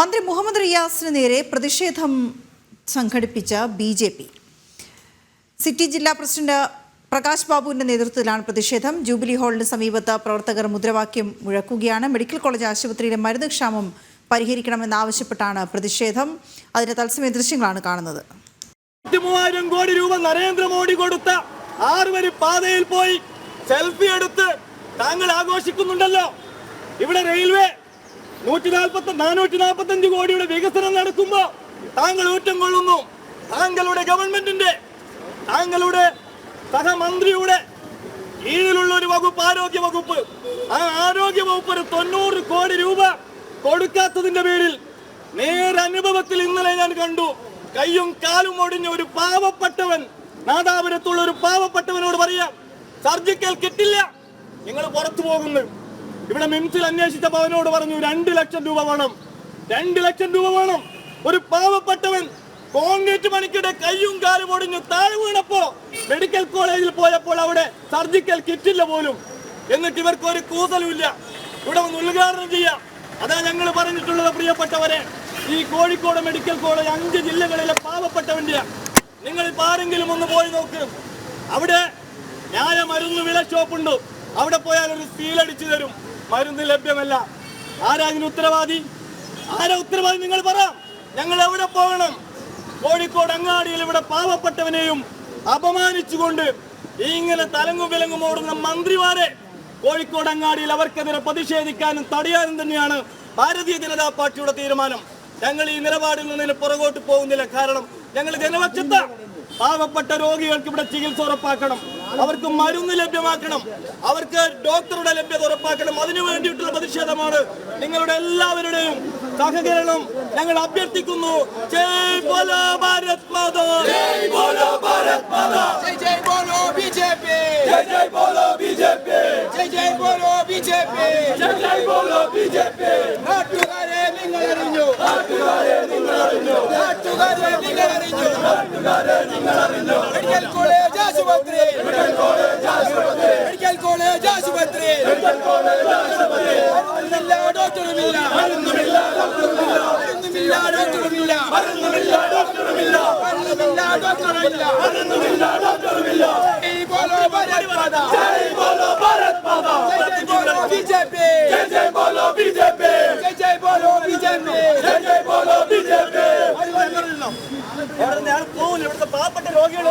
മന്ത്രി മുഹമ്മദ് റിയാസിന് നേരെ പ്രതിഷേധം സംഘടിപ്പിച്ച ബി ജെ പി. സിറ്റി ജില്ലാ പ്രസിഡന്റ് പ്രകാശ് ബാബുവിന്റെ നേതൃത്വത്തിലാണ് പ്രതിഷേധം. ജൂബിലി ഹാളിന് സമീപത്ത് പ്രവർത്തകർ മുദ്രാവാക്യം മുഴക്കുകയാണ്. മെഡിക്കൽ കോളേജ് ആശുപത്രിയിലെ മരുന്ന് ക്ഷാമം പരിഹരിക്കണമെന്നാവശ്യപ്പെട്ടാണ് പ്രതിഷേധം. അതിന്റെ തത്സമയ ദൃശ്യങ്ങളാണ് കാണുന്നത്. കോടി രൂപ നരേന്ദ്രമോദി കൊടുത്ത ആറുവരി പാതയിൽ പോയി സെൽഫി എടുത്ത് താങ്കൾ ആഘോഷിക്കുന്നുണ്ടല്ലോ. ഇവിടെ റെയിൽവേ നൂറ്റി നാൽപ്പത്തി നാനൂറ്റി നാൽപ്പത്തി അഞ്ച് കോടിയുടെ വികസനം നടക്കുമ്പോ താങ്കൾ ഊറ്റം കൊള്ളുന്നു. താങ്കളുടെ ഗവൺമെന്റിന്റെ താങ്കളുടെ സഹമന്ത്രിയുടെ കീഴിലുള്ള ഒരു വകുപ്പ് ആരോഗ്യ വകുപ്പ്. ആ ആരോഗ്യ വകുപ്പ് ഒരു തൊണ്ണൂറ് കോടി രൂപ കൊടുക്കാത്തതിന്റെ പേരിൽ നേരെ അനുഭവത്തിൽ ഇന്നലെ ഞാൻ കണ്ടു. കയ്യും കാലും ഒടിഞ്ഞ ഒരു പാവപ്പെട്ടവൻ നാദാപുരത്തുള്ള ഒരു പാവപ്പെട്ടവനോട് പറയാം സർജിക്കൽ കിട്ടില്ല നിങ്ങൾ പുറത്തു പോകുന്നു. ഇവിടെ മിംസിൽ അന്വേഷിച്ചപ്പോ അവനോട് പറഞ്ഞു രണ്ട് ലക്ഷം രൂപ വേണം. രണ്ട് ലക്ഷം രൂപ വേണം. ഒരു പാവപ്പെട്ടവൻ കോൺക്രീറ്റ് പണിക്കിടെ കയ്യും കാലും ഒടിഞ്ഞു താഴെ വീണപ്പോ മെഡിക്കൽ കോളേജിൽ പോയപ്പോൾ അവിടെ സർജിക്കൽ കിറ്റില്ല പോലും. എന്നിട്ട് ഇവർക്ക് ഒരു കൂതലുമില്ല ഇവിടെ ഒന്ന് ഉദ്ഘാടനം ചെയ്യാം. അതാ ഞങ്ങൾ പറഞ്ഞിട്ടുള്ളത് പ്രിയപ്പെട്ടവരെ. ഈ കോഴിക്കോട് മെഡിക്കൽ കോളേജ് അഞ്ച് ജില്ലകളിലെ പാവപ്പെട്ടവന്റെ നിങ്ങൾ ഇപ്പൊ ആരെങ്കിലും ഒന്ന് പോയി നോക്ക്. അവിടെ ന്യായ മരുന്ന് വില ഷോപ്പുണ്ട്. അവിടെ പോയാൽ ഒരു സീലടിച്ചു തരും. മരുന്ന് ലഭ്യമല്ല. ആരാ ഇതിന് ഉത്തരവാദി? ആരാ ഉത്തരവാദി നിങ്ങൾ പറ. ഞങ്ങൾ എവിടെ പോകണം? കോഴിക്കോട് അങ്ങാടിയിൽ ഇവിടെ പാവപ്പെട്ടവനെയും അപമാനിച്ചുകൊണ്ട് ഇങ്ങനെ തലങ്ങും വിലങ്ങും ഓടുന്ന മന്ത്രിമാരെ കോഴിക്കോട് അങ്ങാടിയിൽ അവർക്കെതിരെ പ്രതിഷേധിക്കാനും തടയാനും തന്നെയാണ് ഭാരതീയ ജനതാ പാർട്ടിയുടെ തീരുമാനം. ഞങ്ങൾ ഈ നിലപാടിൽ നിന്ന് പുറകോട്ട് പോകുന്നില്ല. കാരണം ഞങ്ങൾ ജനപക്ഷത്ത. പാവപ്പെട്ട രോഗികൾക്ക് ഇവിടെ ചികിത്സ ഉറപ്പാക്കണം. അവർക്ക് മരുന്ന് ലഭ്യമാക്കണം. അവർക്ക് ഡോക്ടറുടെ ലഭ്യത ഉറപ്പാക്കണം. അതിനു വേണ്ടിയിട്ടുള്ള പ്രതിഷേധമാണ് നിങ്ങളുടെ എല്ലാവരുടെയും സഹകരണം. ഞങ്ങൾ അഭ്യർത്ഥിക്കുന്നു. ജയ് ബോലോ ഭാരത് മാതാ ജയ്. ബോലോ ഭാരത് മാതാ ജയ്. ജയ് ബോലോ ബിജെപി ജയ് ജയ് ബോലോ ബിജെപി ജയ് ജയ് ബോലോ ബി ജെ പി. ജയ് ജയ് ബോലോ ബി ജെ പി. നാട്ടുകാരെ മെഡിക്കൽ കോളേജ് ആശുപത്രി. മെഡിക്കൽ കോളേജ് ആശുപത്രി. മെഡിക്കൽ കോളേജ് ആശുപത്രി. മെഡിക്കൽ കോളേജ് ആശുപത്രി. മരുന്നില്ല ഡോക്ടറുമില്ല. മരുന്നുമില്ല ഡോക്ടറുമില്ല. മരുന്നുമില്ല ഡോക്ടറുമില്ല. മരുന്നുമില്ല ഡോക്ടറുമില്ല. മരുന്നുമില്ല ഡോക്ടറുമില്ല മരുന്നുമില്ല ഡോക്ടറുമില്ല. ഈ പോലെ പരിപാടി രോഗികളെ